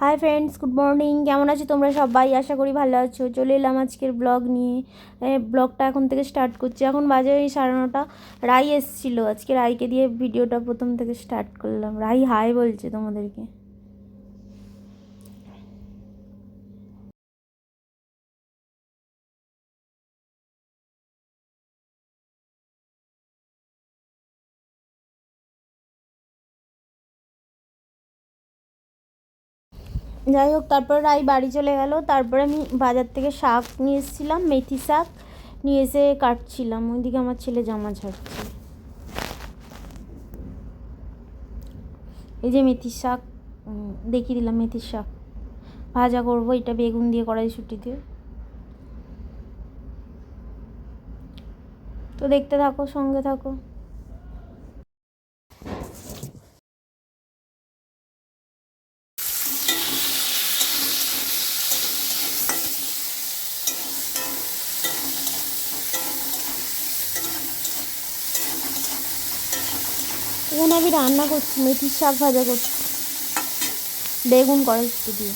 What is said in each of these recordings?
High friends good morning কেমন আছো তোমরা সবাই? আশা করি ভালো আছো। চলে এলাম আজকের ব্লগ নিয়ে। ব্লগটা এখন থেকে স্টার্ট করছি। এখন বাজে ওই সাড়ে নটা। রাই এসেছিল। আজকে রাইকে দিয়ে ভিডিওটা প্রথম থেকে স্টার্ট করলাম। রাই হাই বলছে তোমাদেরকে। যাই হোক, তারপর রাই বাড়ি চলে গেল। তারপরে আমি বাজার থেকে শাক নিয়ে এসেছিলাম, মেথি শাক। নিয়ে এসে কাটছিলাম। ওইদিকে আমার ছেলে জামা ছাড়ছে এই যে মেথির শাক দেখিয়ে দিলাম মেথির শাক। ভাজা করব, এটা বেগুন দিয়ে কড়াইশুটি দিয়ে। তো দেখতে থাকো, সঙ্গে থাকো। এখানে আমি রান্না করছি মেথির শাক ভাজা করছি। বেগুন কড়াইশুটি দিয়ে।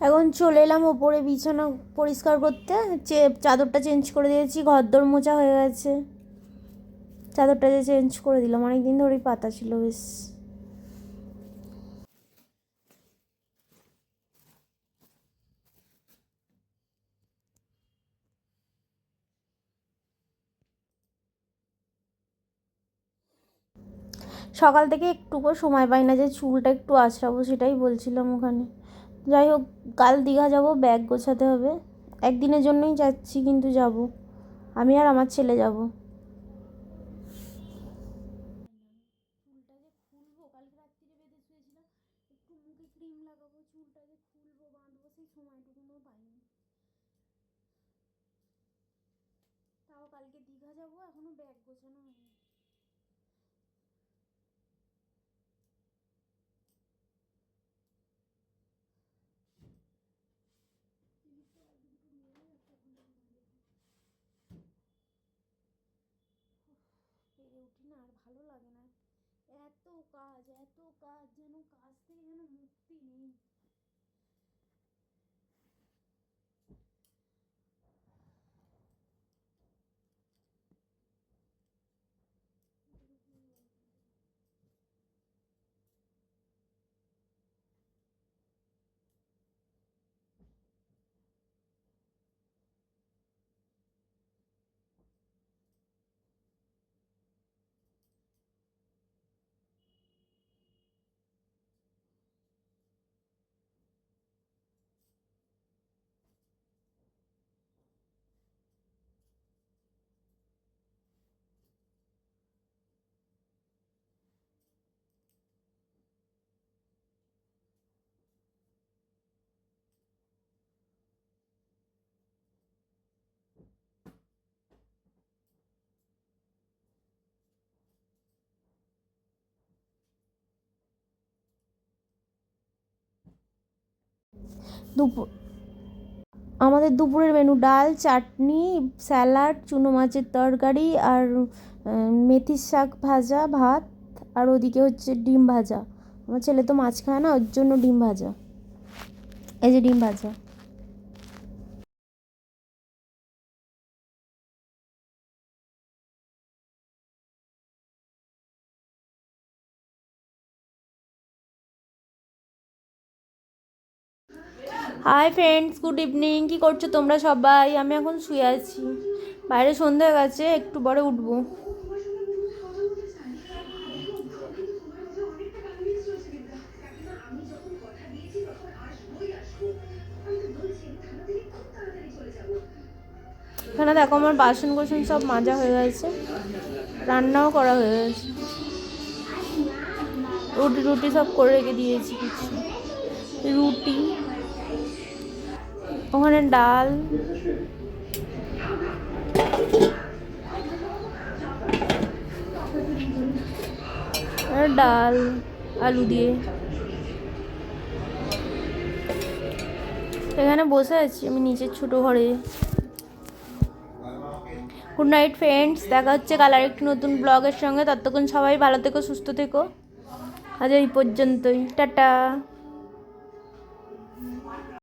এখন চলে এলাম ওপরে বিছানা পরিষ্কার করতে। চাদরটা চেঞ্জ করে দিয়েছি ঘর ঘরদোর মোচা হয়ে গেছে। চাদরটা যে চেঞ্জ করে দিলাম অনেক দিন ধরেই পাতা ছিল, বেশ। সকাল থেকে একটুকু সময় পাই না যে চুলটা একটু আছড়াবো সেটাই বলছিলাম ওখানে। যাই হোক, কাল দীঘা যাব ব্যাগ গোছাতে হবে। একদিনের জন্যই যাচ্ছি, কিন্তু যাব। আমি আর আমার ছেলে যাব। কালকে দীঘা যাব, এখনও ব্যাগ গোছানো হয়নি। ভালো লাগে না এত কাজ এত কাজ যেন কাজ থেকে যেন মুক্তি নেই দুপুর, আমাদের দুপুরের মেনু ডাল, চাটনি স্যালাড চুনো মাছের তরকারি আর মেথির শাক ভাজা, ভাত আর ওদিকে হচ্ছে ডিম ভাজা। আমার ছেলে তো মাছ খায় না, ওর জন্য ডিম ভাজা। এই যে ডিম ভাজা। হাই ফ্রেন্ডস গুড ইভিনিং কী করছ তোমরা সবাই? আমি এখন শুয়ে আছি। বাইরে সন্ধে হয়ে গেছে, একটু পরে উঠবো। এখানে দেখো আমার বাসন কোসন সব মাজা হয়ে গেছে। রান্নাও করা হয়ে গেছে। রুটি রুটি সব করে রেখে দিয়েছি কিছু। রুটি ওখানে ডাল। ডাল, আলু দিয়ে। এখানে বসে আছি আমি নিচের ছোটো ঘরে। গুড নাইট ফ্রেন্ডস দেখা হচ্ছে কালার একটি নতুন ব্লগের সঙ্গে। ততক্ষণ সবাই ভালো থেকো, সুস্থ থেকো। আজ এই পর্যন্তই। টাটা।